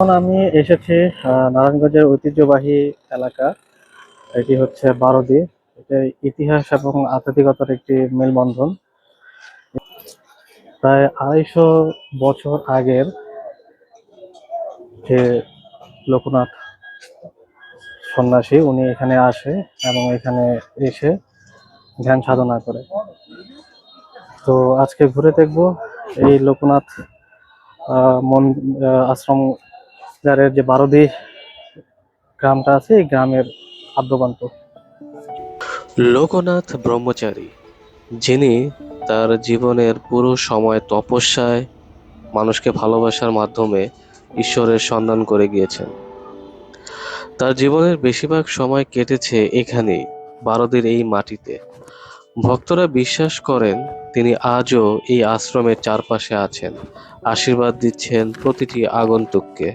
এখন আমি এসেছি নারায়ণগঞ্জের ঐতিহ্যবাহী এলাকা। এটি হচ্ছে বারদি। এটা ইতিহাস এবং আধ্যাত্মিকতার একটি মেলবন্ধন। প্রায় আড়াইশো বছর আগের যে লোকনাথ সন্ন্যাসী, উনি এখানে আসে এবং এখানে এসে ধ্যান সাধনা করে। তো আজকে ঘুরে দেখব এই লোকনাথ মন আশ্রম যারের যে বারোদি গ্রামটা আছে, এই গ্রামের আদ্যপান্ত লোকনাথ ব্রহ্মচারী, যিনি তার জীবনের পুরো সময় তপস্যায় মানুষকে ভালোবাসার মাধ্যমে ঈশ্বরের সন্ধান করে গিয়েছেন। তার জীবনের বেশিরভাগ সময় কেটেছে এখানেই, বারোদের এই মাটিতে। ভক্তরা বিশ্বাস করেন, তিনি আজও এই আশ্রমের চারপাশে আছেন। আশীর্বাদ দিচ্ছেন প্রতিটি আগন্তুককে।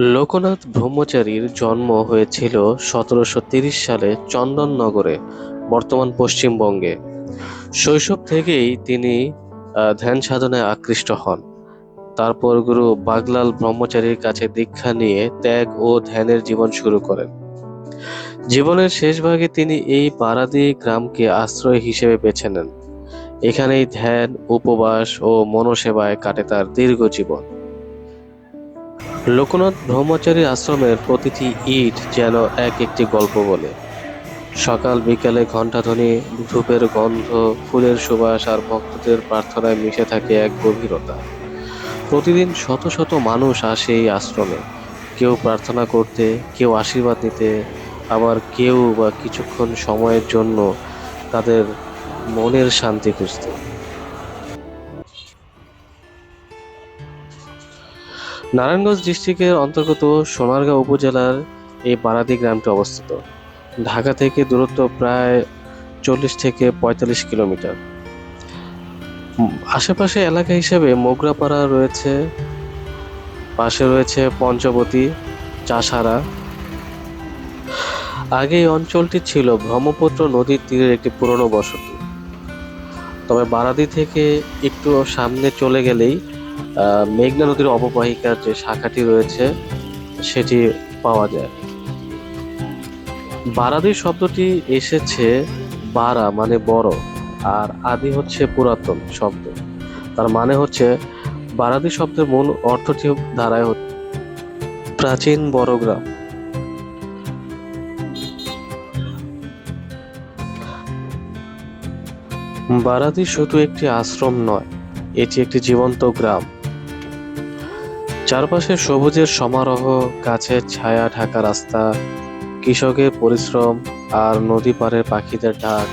লোকনাথ ব্রহ্মচারীর জন্ম হয়েছিল সতেরোশো তিরিশ সালে চন্দননগরে, বর্তমান পশ্চিমবঙ্গে। শৈশব থেকেই তিনি ধ্যান সাধনায় আকৃষ্ট হন। তারপর গুরু বাগলাল ব্রহ্মচারীর কাছে দীক্ষা নিয়ে ত্যাগ ও ধ্যানের জীবন শুরু করেন। জীবনের শেষ ভাগে তিনি এই পারাদি গ্রামকে আশ্রয় হিসেবে বেছে নেন। এখানেই ধ্যান, উপবাস ও মনসেবায় কাটে তার দীর্ঘ জীবন। লোকনাথ ব্রহ্মচারী আশ্রমের প্রতিটি ইট যেন এক একটি গল্প বলে। সকাল, বিকালে ঘণ্টাধ্বনি ধূপের গন্ধ, ফুলের সুবাস আর ভক্তদের প্রার্থনায় মিশে থাকে এক গভীরতা। প্রতিদিন শত শত মানুষ আসে এই আশ্রমে। কেউ প্রার্থনা করতে, কেউ আশীর্বাদ নিতে, আবার কেউ বা কিছুক্ষণ সময়ের জন্য তাদের মনের শান্তি খুঁজতে। নারায়ণগঞ্জ ডিস্ট্রিক্টের অন্তর্গত সোনারগাঁও উপজেলার এই বারাদি গ্রামটি অবস্থিত। ঢাকা থেকে দূরত্ব প্রায় চল্লিশ থেকে পঁয়তাল্লিশ কিলোমিটার। আশেপাশে এলাকা হিসেবে মোগরাপাড়া রয়েছে, পাশে রয়েছে পঞ্চবতী, চাষারা। আগে এই অঞ্চলটি ছিল ব্রহ্মপুত্র নদীর তীরের একটি পুরনো বসতি। তবে বারাদি থেকে একটু সামনে চলে গেলেই মেঘনা নদীর অববাহিকার যে শাখাটি রয়েছে, সেটি পাওয়া যায়। বারাদি শব্দটি এসেছে বারা মানে বড়, আর আদি হচ্ছে পুরাতন শব্দ। তার মানে হচ্ছে, বারাদি শব্দের মূল অর্থটি দাঁড়ায় প্রাচীন বড় গ্রাম। বারাদি শুধু একটি আশ্রম নয় এটি একটি জীবন্ত গ্রাম। চারপাশে সবুজের সমারোহ, গাছের ছায়া ঢাকা রাস্তা, কৃষকের পরিশ্রম আর নদী পাড়ের পাখিদের ডাক।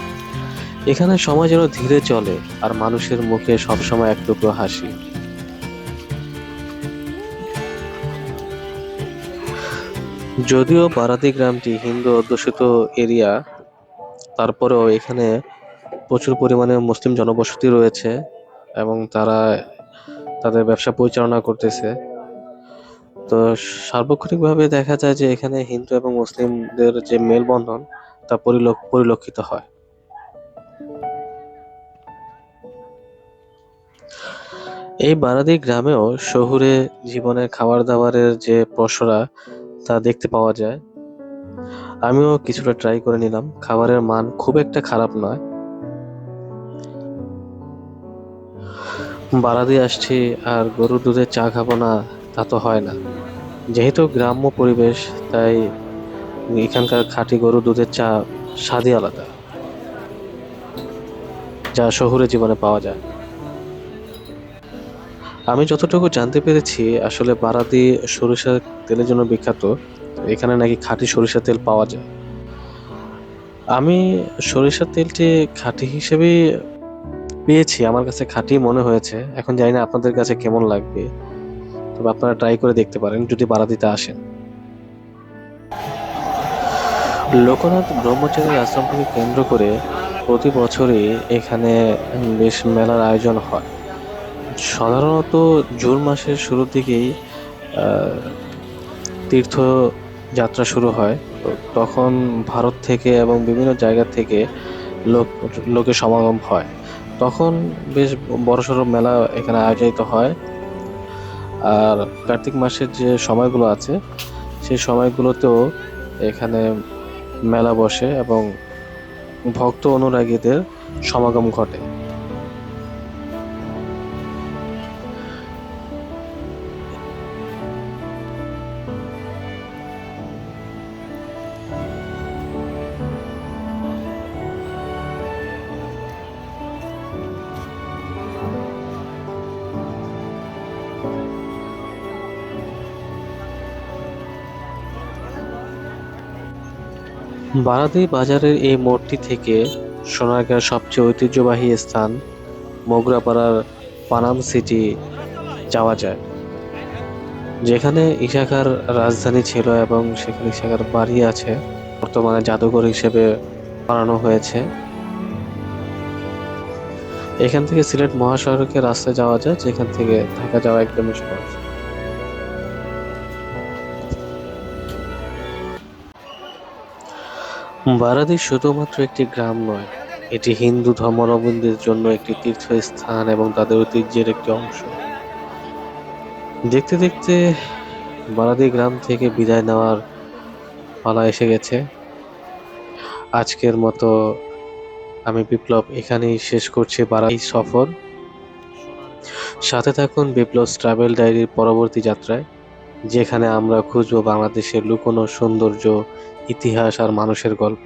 এখানে সময় যেন ধীরে চলে আর মানুষের মুখে সবসময় এক টুকরো হাসি। যদিও বারাদি গ্রামটি হিন্দু অধ্যুষিত এরিয়া, তারপরেও এখানে প্রচুর পরিমাণে মুসলিম জনবসতি রয়েছে। এবং তারা তাদের ব্যবসা পরিচালনা করতেছে। তো সার্বক্ষণিকভাবে দেখা যায় যে এখানে হিন্দু এবং মুসলিমদের যে মেলবন্ধন, তা পরিলক- পরিলক্ষিত হয়। এই বারাদি গ্রামেও শহুরে জীবনে খাবার দাবারের যে পসরা তা দেখতে পাওয়া যায়। আমিও কিছুটা ট্রাই করে নিলাম। খাবারের মান খুব একটা খারাপ নয়। বারাদি আসছি আর গরুর দুধের চা খাব না, তা তো হয় না। যেহেতু গ্রাম্য পরিবেশ, তাই এখানকার খাঁটি গরুর দুধের চা স্বাদই আলাদা, যা শহুরে জীবনে পাওয়া যায়। আমি যতটুকু জানতে পেরেছি, আসলে বারাদি সরিষার তেলের জন্য বিখ্যাত, এখানে নাকি খাঁটি সরিষার তেল পাওয়া যায়। আমি সরিষার তেলটি খাঁটি হিসেবেই পেয়েছি আমার কাছে খাঁটি মনে হয়েছে। এখন জানি না আপনাদের কাছে কেমন লাগবে। তবে আপনারা ট্রাই করে দেখতে পারেন যদি বাড়া দিতে আসেন। লোকনাথ ব্রহ্মচারী আশ্রমকে কেন্দ্র করে প্রতি বছরই এখানে বেশ মেলার আয়োজন হয়। সাধারণত জুন মাসের শুরুর দিকেই আহ, তীর্থ যাত্রা শুরু হয়। তখন ভারত থেকে এবং বিভিন্ন জায়গা থেকে লোক লোকের সমাগম হয়। তখন বেশ বড়সড় মেলা এখানে আয়োজিত হয়। আর কার্তিক মাসের যে সময়গুলো আছে, সেই সময়গুলোতেও এখানে মেলা বসে এবং ভক্ত অনুরাগীদের সমাগম ঘটে। বারাদি বাজারের এই মোড়টি থেকে সোনারগাঁর সবচেয়ে ঐতিহ্যবাহী স্থান মোগরাপাড়ার পানাম সিটি যাওয়া যায়। যেখানে ইশাখার রাজধানী ছিল এবং সেখানে ইশাখার বাড়ি আছে, বর্তমানে জাদুঘর হিসেবে বানানো হয়েছে। এখান থেকে সিলেট মহাসড়কে রাস্তায় যাওয়া যায়, যেখান থেকে ঢাকা যাওয়া একদমই সহজ। বারাদি শুধুমাত্র একটি গ্রাম নয়, এটি হিন্দু ধর্মাবলম্বীদের জন্য একটি তীর্থস্থান এবং তাদের ঐতিহ্যের একটি অংশ। দেখতে দেখতে বারাদি গ্রাম থেকে বিদায় নেওয়ার পালা এসে গেছে। আজকের মতো আমি বিপ্লব এখানেই শেষ করছি বারাদি সফর। সাথে থাকুন বিপ্লব ট্রাভেল ডায়েরির পরবর্তী যাত্রায়। যেখানে আমরা খুঁজবো বাংলাদেশের লুকোনো সৌন্দর্য ইতিহাস আর মানুষের গল্প।